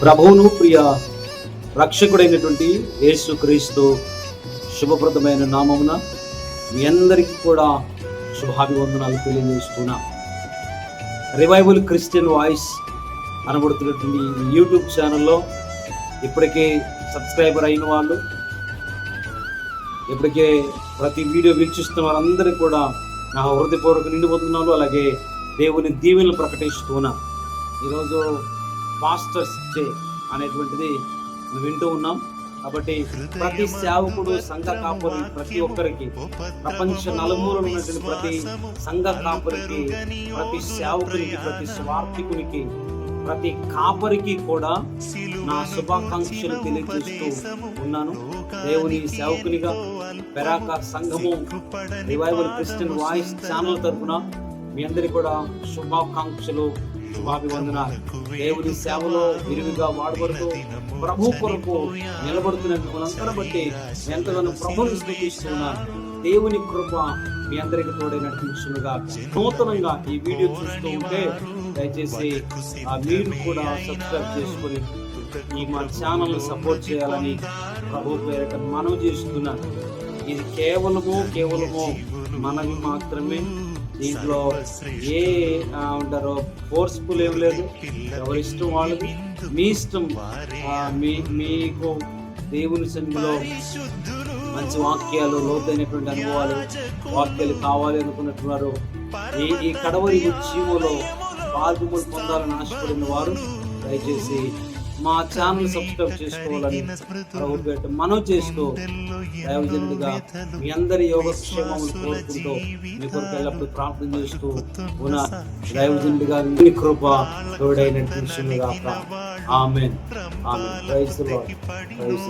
ప్రభువును ప్రియ రక్షకుడైనటువంటి యేసుక్రీస్తు శుభప్రదమైన నామమున మీ అందరికీ కూడా శుభాభివందనాలు తెలియజేస్తున్నా. రివైవల్ క్రిస్టియన్ వాయిస్ అనబడుతున్నటువంటి యూట్యూబ్ ఛానల్లో ఇప్పటికే సబ్స్క్రైబర్ అయిన వాళ్ళు ఇప్పటికే ప్రతి వీడియో వీక్షిస్తున్న వారందరికీ కూడా నా హృదయపూర్వక నిండిపోతున్నాను అలాగే దేవుని దీవెనలు ప్రకటిస్తున్నా. ఈరోజు పాస్టర్స్ డే అనేటువంటిది వింటూ ఉన్నాం. కాబట్టి ప్రతి సేవకుడు సంఘ కాపురి ప్రతి ఒక్కరికి ప్రపంచ నలుమూలలో ఉన్నటువంటి ప్రతి సంఘ కాపురికి ప్రతి సేవకునికి ప్రతి స్వార్థికునికి ప్రతి కాపరికి కూడా నా శుభాకాంక్షలు తెలియజేస్తూ ఉన్నాను. దేవుని సేవకునిగా పెరాక సంఘము రివైవల్ క్రిస్టియన్ వాయిస్ ఛానల్ తరఫున మీ అందరికీ కూడా శుభాకాంక్షలు శుభాభివందనాలు దేవుని సేవలో విరివిగా వాడబడుతూ ప్రభు కొరకు నిలబడుతున్న బట్టి ఎంతగానో ప్రభుని స్థుతిస్తున్నారు దేవుని కృప మీ అందరికి తోడే నడిపించునుగా నూతనంగా ఈ వీడియో చూస్తూ ఉంటే దయచేసి ఆ మీరు కూడా సబ్స్క్రైబ్ చేసుకొని ఈ మా ఛానల్ సపోర్ట్ చేయాలని ప్రభు పేరిట మనవి చేస్తున్నాను. ఇది కేవలము కేవలము మనవి మాత్రమే. దీంట్లో ఏ ఉంటారో ఫోర్స్ఫుల్ ఏం లేదు. ఎవరి ఇష్టం వాళ్ళది. మీ ఇష్టం మీ మీకు దేవుని సన్నిధిలో మంచి వాక్యాలు లోతైనటువంటి అనుభవాలు వాక్యాలు కావాలి అనుకున్నట్టున్నారు. ఈ ఈ కడవరి జీవులో పాల్గొని పొందాలని ఆశపడిన వారు దయచేసి మా ఛానల్ సబ్స్క్రైబ్ చేసుకోవాలని ప్రభు పేరిట మనం చేసుకో దైవజనుడిగా మీ అందరి యోగక్షేమములు కోరుకుంటూ మీ కొరకు ఎల్లప్పుడు ప్రార్థన చేస్తూ ఉన్న దైవజనుడిగా మీ కృప తోడైనటువంటి amen. Amen. Praise Lord. Praise